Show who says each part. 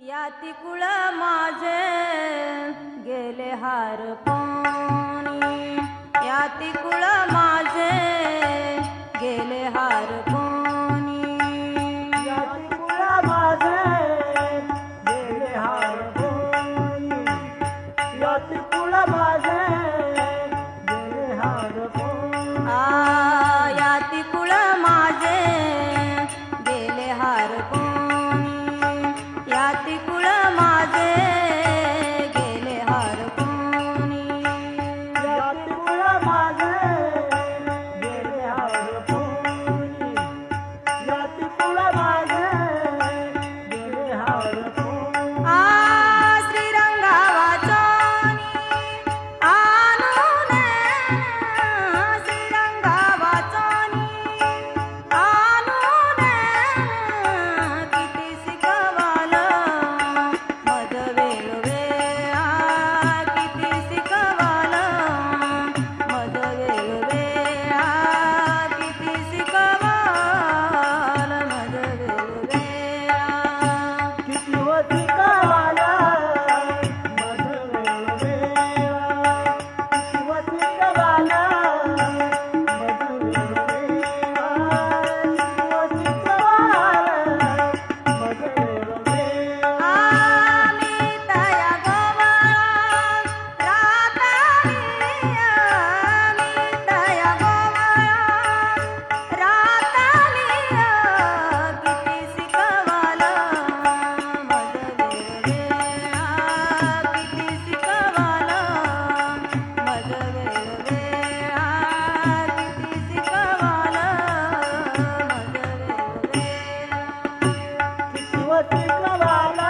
Speaker 1: या तिकुळ माझे गेले हार कोणी या तिकुळ माझे गेले हार कोणी
Speaker 2: या कुळा माझे गेले हार कोणी या तिकुळ माझे गेले हार कोणी
Speaker 1: आ तिकुळ la la la